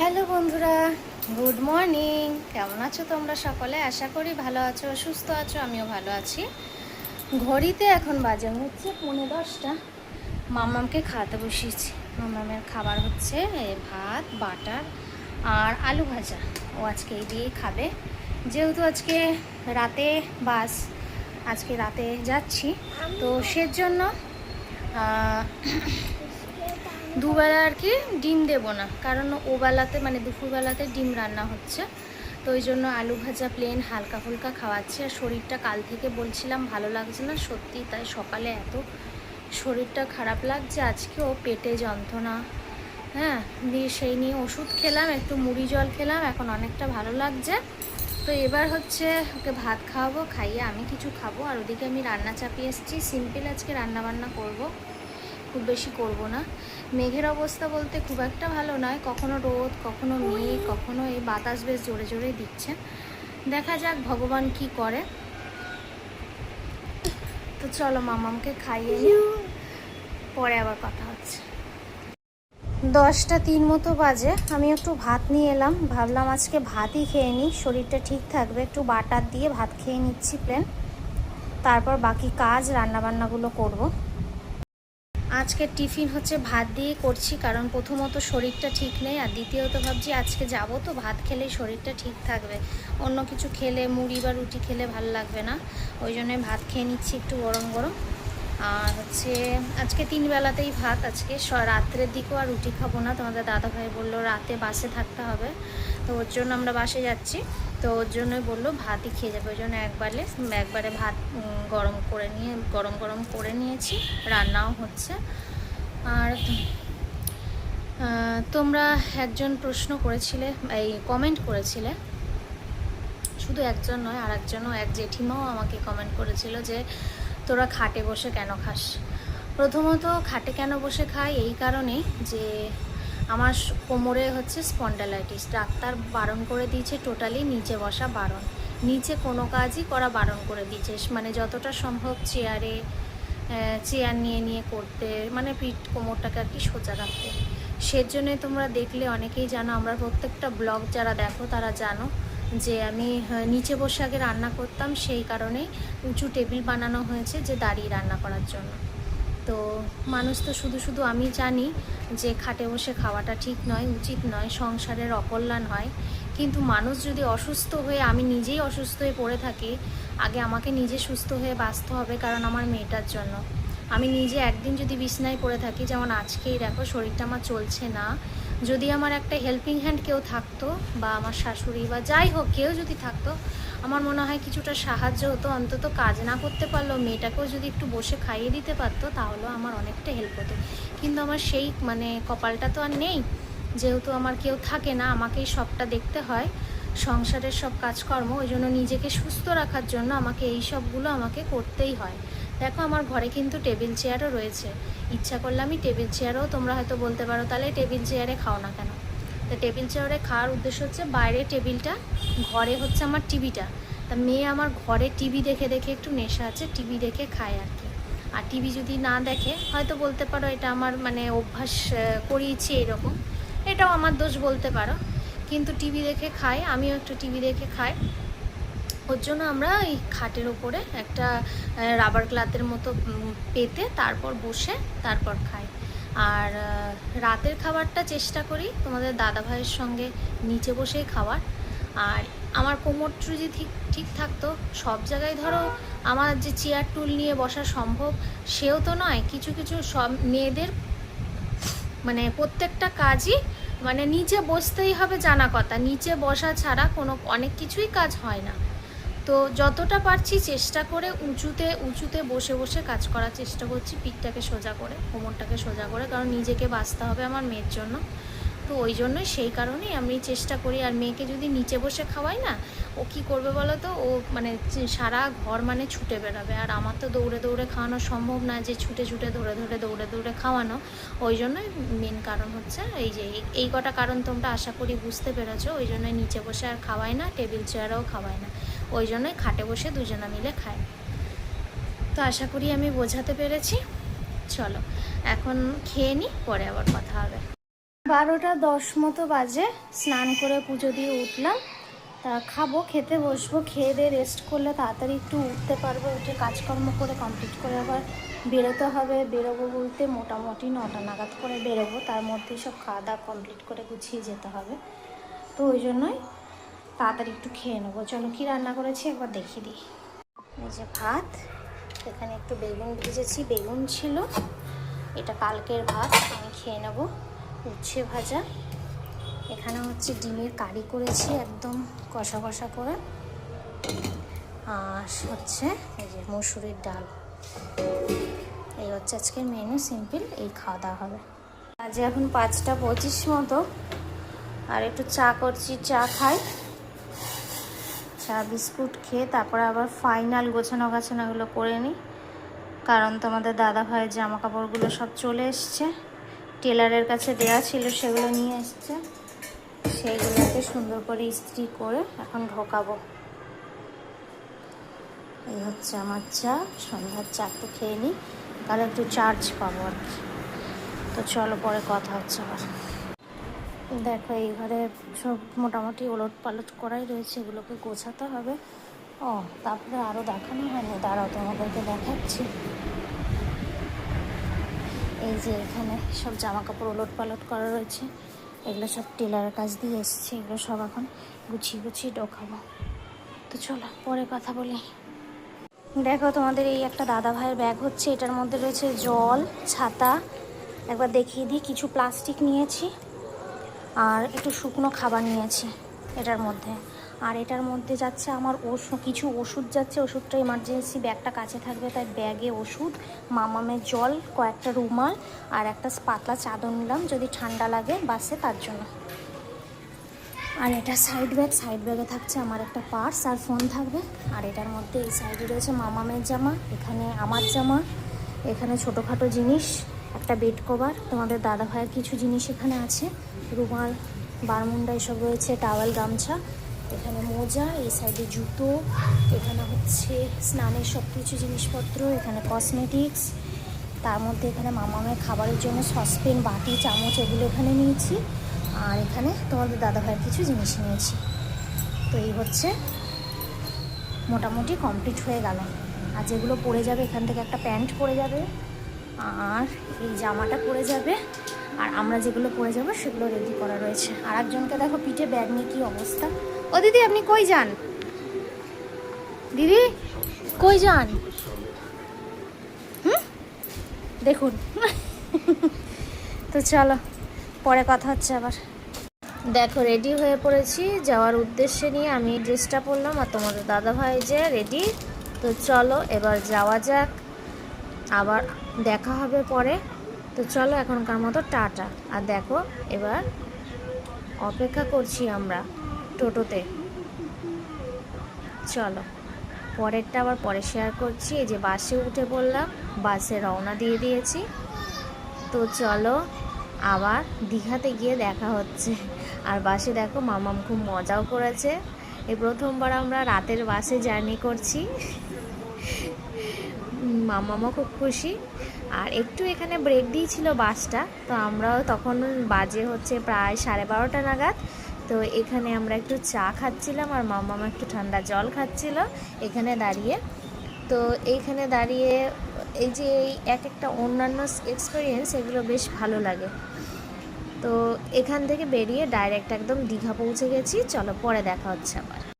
Hello বন্ধুরা, good morning. কেমন আছো তোমরা সকলে? আশা করি ভালো আছো, সুস্থ আছো, আমিও ভালো আছি। ঘড়িতে এখন বাজে হচ্ছে পৌনে দশটা। মামামকে খাওয়াতে বসিয়েছি। মামামের খাবার হচ্ছে ভাত, বাটার আর আলু ভাজা। ও আজকে এই দিয়েই খাবে। যেহেতু আজকে রাতে বাস, আজকে রাতে যাচ্ছি। তো সেজন্য দুবেলা আর কি ডিম দেবো না। কারণ ওবেলাতে মানে দুপুরবেলাতে ডিম রান্না হচ্ছে। তো ওই জন্য আলু ভাজা প্লেন হালকা ফুলকা খাওয়াচ্ছি। আর শরীরটা কাল থেকে বলছিলাম ভালো লাগছে না সত্যি, তাই সকালে এত শরীরটা খারাপ লাগছে। আজকেও পেটে যন্ত্রণা। হ্যাঁ দিয়ে সেই নিয়ে ওষুধ খেলাম, একটু মুড়ি জল খেলাম, এখন অনেকটা ভালো লাগছে। তো এবার হচ্ছে ওকে ভাত খাওয়াবো, খাইয়ে আমি কিছু খাব। আর ওদিকে আমি রান্না চাপিয়ে এসেছি। সিম্পল আজকে রান্না বান্না করব। খুব বেশি করব না। মেঘের অবস্থা বলতে খুব একটা ভালো নয়। কখনো রোদ, কখনো মেঘ, কখনো এই বাতাস বেশ জোরে জোরে দিচ্ছে। দেখা যাক ভগবান কি করে। তো চলো মামামকে খাইয়ে পরে আবার কথা হচ্ছে। দশটা তিন মতো বাজে। আমি একটু ভাত নিয়ে এলাম। ভাবলাম আজকে ভাতই খেয়ে নিই। শরীরটা ঠিক থাকবে। একটু বাটার দিয়ে ভাত খেয়ে নিচ্ছি প্লেন। তারপর বাকি কাজ, রান্নাবান্নাগুলো করব। আজকে টিফিন হচ্ছে ভাত দিয়ে করছি, কারণ প্রথমত শরীরটা ঠিক নেই আর দ্বিতীয়ত ভাবছি আজকে যাব তো, ভাত খেলে শরীরটা ঠিক থাকবে। অন্য কিছু খেলে, মুড়ি বা রুটি খেলে ভালো লাগবে না। ওই জন্য ভাত খেয়ে নিচ্ছি একটু গরম গরম। আর হচ্ছে আজকে তিন বেলাতেই ভাত, আজকে রাত্রের দিকেও আর রুটি খাব না। তোমাদের দাদা ভাই বলল রাতে বাসে থাকতে হবে। তো ওর জন্য আমরা বাসে যাচ্ছি। তো ওর জন্যই বলল ভাতই খেয়ে যাবে। ওই জন্য একবারে একবারে ভাত গরম করে নিয়ে, গরম গরম করে নিয়েছি। রান্নাও হচ্ছে। আর তোমরা একজন প্রশ্ন করেছিলে, এই কমেন্ট করেছিলে। শুধু একজন নয় আর একজনও এক জেঠিমাও আমাকে কমেন্ট করেছিল যে তোরা খাটে বসে কেন খাস? প্রথমত খাটে কেন বসে খাই? এই কারণেই যে আমার কোমরে হচ্ছে স্পন্ডালাইটিস। ডাক্তার বারণ করে দিয়েছে টোটালি নিচে বসা বারণ। নিচে কোনো কাজই করা বারণ করে দিয়েছে। মানে যতটা সম্ভব চেয়ারে চেয়ার নিয়ে নিয়ে করতে মানে পিঠ কোমরটাকে আর কি সোজা রাখতে। সেজন্য তোমরা দেখলে অনেকেই জানো, আমরা প্রত্যেকটা ব্লগ যারা দেখো তারা জানো যে আমি নিচে বসে আগে রান্না করতাম, সেই কারণেই উঁচু টেবিল বানানো হয়েছে যে দাঁড়িয়ে রান্না করার জন্য। তো মানুষ তো শুধু শুধু আমি জানি যে খাটে বসে খাওয়াটা ঠিক নয়, উচিত নয়, সংসারের অকল্যাণ হয়। কিন্তু মানুষ যদি অসুস্থ হয়ে, আমি নিজেই অসুস্থ হয়ে পড়ে থাকি, আগে আমাকে নিজে সুস্থ হয়ে বাঁচতে হবে কারণ আমার মেয়েটার জন্য। আমি নিজে একদিন যদি বিছনায় পড়ে থাকি, যেমন আজকেই দেখো, শরীরটা আমার চলছে না যদি আমার একটা হেল্পিং হ্যান্ড কেউ থাকতো বা আমার শাশুড়ি বা যাই হোক, কেউ যদি থাকতো, আমার মনে হয় কিছুটা সাহায্য হতো, অন্তত কাজ না করতে পারলেও মেয়েটাকেও যদি একটু বসে খাইয়ে দিতে পারতো, তাহলেও আমার অনেকটা হেল্প হতো। কিন্তু আমার সেই মানে কপালটা তো আর নেই। যেহেতু আমার কেউ থাকে না, আমাকেই সবটা দেখতে হয়, সংসারের সব কাজকর্ম, ওই জন্য নিজেকে সুস্থ রাখার জন্য আমাকে এই সবগুলো আমাকে করতেই হয়। দেখো, আমার ঘরে কিন্তু টেবিল চেয়ারও রয়েছে। ইচ্ছা করলে আমি টেবিল চেয়ারও তোমরা হয়তো বলতে পারো, তাহলে টেবিল চেয়ারে খাও না কেন? তা টেবিল চেয়ারে খাওয়ার উদ্দেশ্য হচ্ছে বাইরে টেবিলটা, ঘরে হচ্ছে আমার টিভিটা। তা মেয়ে আমার ঘরে টিভি দেখে দেখে একটু নেশা আছে, টিভি দেখে খায় আর কি। আর টিভি যদি না দেখে, হয়তো বলতে পারো এটা আমার মানে অভ্যাস করিয়েছি এরকম। এটাও আমার দোষ বলতে পারো। কিন্তু টিভি দেখে খায়, আমিও একটু টিভি দেখে খাই। ওর জন্য আমরা এই খাটের ওপরে একটা রাবার ক্লাথের মতো পেতে তারপর বসে তারপর খাই। আর রাতের খাবারটা চেষ্টা করি তোমাদের দাদা ভাইয়ের সঙ্গে নিচে বসেই খাওয়ার। আর আমার কোমর যদি ঠিক ঠিক থাকতো, সব জায়গায় ধরো আমার যে চেয়ার টুল নিয়ে বসা সম্ভব, সেও তো নয়, কিছু কিছু সব মেয়েদের মানে প্রত্যেকটা কাজই মানে নিচে বসতেই হবে জানা কথা। নিচে বসা ছাড়া কোনো, অনেক কিছুই কাজ হয় না। তো যতটা পারছি চেষ্টা করে উঁচুতে উঁচুতে বসে বসে কাজ করার চেষ্টা করছি, পিঠটাকে সোজা করে, কোমরটাকে সোজা করে, কারণ নিজেকে বাঁচতে হবে আমার মেয়ের জন্য। তো ওই জন্যই সেই কারণেই আমি চেষ্টা করি, আর মেয়েকে যদি নিচে বসে খাওয়াই না, ও কি করবে বলো তো? ও মানে সারা ঘর মানে ছুটে বেড়াবে। আর আমার তো দৌড়ে দৌড়ে খাওয়ানো সম্ভব না যে ছুটে ছুটে ধরে ধরে দৌড়ে দৌড়ে খাওয়ানো। ওই জন্যই মেন কারণ হচ্ছে এই যে এই- কটা কারণ তোমরা আশা করি বুঝতে পেরেছ। ওই জন্যই নিচে বসে আর খাওয়াই না, টেবিল চেয়ারেও খাওয়াই না। ওই জন্যই খাটে বসে দুজনা মিলে খায়। তো আশা করি আমি বোঝাতে পেরেছি। চলো, এখন খেয়ে নিই পরে আবার কথা হবে। বারোটা দশ মতো বাজে, স্নান করে পুজো দিয়ে উঠলাম। তা খাব, খেতে বসবো, খেয়ে দিয়ে রেস্ট করলে তাড়াতাড়ি একটু উঠতে পারব, উঠে কাজকর্ম করে কমপ্লিট করে আবার বেরোতে হবে। বেরোবো বলতে মোটামুটি নটা নাগাদ করে বেরোবো, তার মধ্যে সব খাওয়া দাওয়া কমপ্লিট করে গুছিয়ে যেতে হবে। তো ওই জন্যই তাড়াতাড়ি একটু খেয়ে নেব। চলো কী রান্না করেছি একবার দেখিয়ে দিই। এই যে ভাত, এখানে একটু বেগুন ভেজেছি, বেগুন ছিল। এটা কালকের ভাত, আমি খেয়ে নেব। উচ্ছে ভাজা। এখানে হচ্ছে ডিমের কারি করেছি একদম কষা কষা করে। আর হচ্ছে এই যে মসুরির ডাল। এই হচ্ছে আজকের মেনু সিম্পল এই খাওয়া দাওয়া হবে। আজ এখন পাঁচটা পঁচিশ মতো। আর একটু চা করছি, চা খাই। চা বিস্কুট খেয়ে তারপরে আবার ফাইনাল গোছানো গাছানোগুলো করে নিই কারণ তোমাদের দাদা ভাইয়ের জামা কাপড়গুলো সব চলে এসছে। টেলারের কাছে দেওয়া ছিল সেগুলো নিয়ে এসছে। সেইগুলোকে সুন্দর করে ইস্ত্রি করে এখন ঢোকাবো। এই হচ্ছে আমার চা। সন্ধ্যার চা একটু খেয়ে নিই তাহলে একটু চার্জ পাবো আর কি। তো চলো পরে কথা হচ্ছে আবার। দেখো, এই ঘরে সব মোটামুটি ওলট পালট করাই রয়েছে, এগুলোকে গোছাতে হবে। ও, তারপরে আরও দেখানো হয়নি। দাঁড়াও, তোমাদেরকে দেখাচ্ছি। এই যে এখানে সব জামা কাপড় ওলট পালট করা রয়েছে। এগুলো সব টেলারের কাজ দিয়ে এসছে, এগুলো সব এখন গুছিয়ে গুছিয়ে ঢোকাবো তো চলো, পরে কথা বলি। দেখো, তোমাদের এই একটা দাদা ভাইয়ের ব্যাগ হচ্ছে, এটার মধ্যে রয়েছে জল, ছাতা। একবার দেখিয়ে দিই, কিছু প্লাস্টিক নিয়েছি। আর একটু শুকনো খাবার নিয়েছি এটার মধ্যে। আর এটার মধ্যে যাচ্ছে আমার ওষুধ কিছু ওষুধ যাচ্ছে, ওষুধটা ইমার্জেন্সি ব্যাগটা কাছে থাকবে, তাই ব্যাগে ওষুধ মামামের জল, কয়েকটা রুমাল আর একটা পাতলা চাদর নিলাম, যদি ঠান্ডা লাগে বাসে তার জন্য। আর এটা সাইড ব্যাগ সাইড ব্যাগে থাকছে আমার একটা পার্স আর ফোন থাকবে। আর এটার মধ্যে এই সাইডে রয়েছে মামামের জামা, এখানে আমার জামা, এখানে ছোটোখাটো জিনিস, একটা বেড কভার তোমাদের দাদা ভাইয়ের কিছু জিনিস এখানে আছে। রুমাল বারমুন্ডা এসব রয়েছে, টাওয়েল, গামছা। এখানে মোজা, এই সাইডে জুতো, এখানে হচ্ছে স্নানের সব কিছু জিনিসপত্র, এখানে কসমেটিক্স তার মধ্যে এখানে মামামের খাবারের জন্য সসপেন বাটি, চামচ, এগুলো এখানে নিয়েছি। আর এখানে তোমাদের দাদা ভাইয়ের কিছু জিনিস নিয়েছি। তো এই হচ্ছে মোটামুটি কমপ্লিট হয়ে গেল। আর যেগুলো পরে যাবে, এখান থেকে একটা প্যান্ট পরে যাবে। আর এই জামাটা পরে যাবে। আর আমরা যেগুলো পরে যাব, সেগুলো রেডি করা রয়েছে। আর একজনকে দেখো পিঠে ব্যাগ নিয়ে কী অবস্থা। ও দিদি, আপনি কই যান? দিদি, কই যান? হুম? দেখুন। তো চলো, পরে কথা হচ্ছে আবার। দেখো রেডি হয়ে পড়েছি। যাওয়ার উদ্দেশ্যে নিয়ে আমি ড্রেসটা পরলাম, আর তোমাদের দাদা ভাই যে রেডি তো চলো, এবার যাওয়া যাক। আবার দেখা হবে পরে। তো চলো এখনকার মতো টাটা। আর দেখো, এবার অপেক্ষা করছি আমরা টোটোতে। চলো, পরেরটা আবার পরে শেয়ার করছি। এই যে বাসে উঠে পড়লাম, বাসে রওনা দিয়ে দিয়েছি। তো চলো, আবার দীঘাতে গিয়ে দেখা হচ্ছে। আর বাসে দেখো, মামাম খুব মজাও করেছে। এই প্রথমবার আমরা রাতের বাসে জার্নি করছি। মামামা খুব খুশি। আর একটু এখানে ব্রেক দিয়েছিল বাসটা তো আমরাও তখন বাজে হচ্ছে প্রায় সাড়ে বারোটা নাগাদ। তো এখানে আমরা একটু চা খাচ্ছিলাম আর মামামা একটু ঠান্ডা জল খাচ্ছিল এখানে দাঁড়িয়ে। তো এইখানে দাঁড়িয়ে এই যে এই এক একটা অন্যান্য এক্সপিরিয়েন্স এগুলো বেশ ভালো লাগে। তো এখান থেকে বেরিয়ে ডাইরেক্ট একদম দীঘা পৌঁছে গেছি। চলো পরে দেখা হচ্ছে আবার।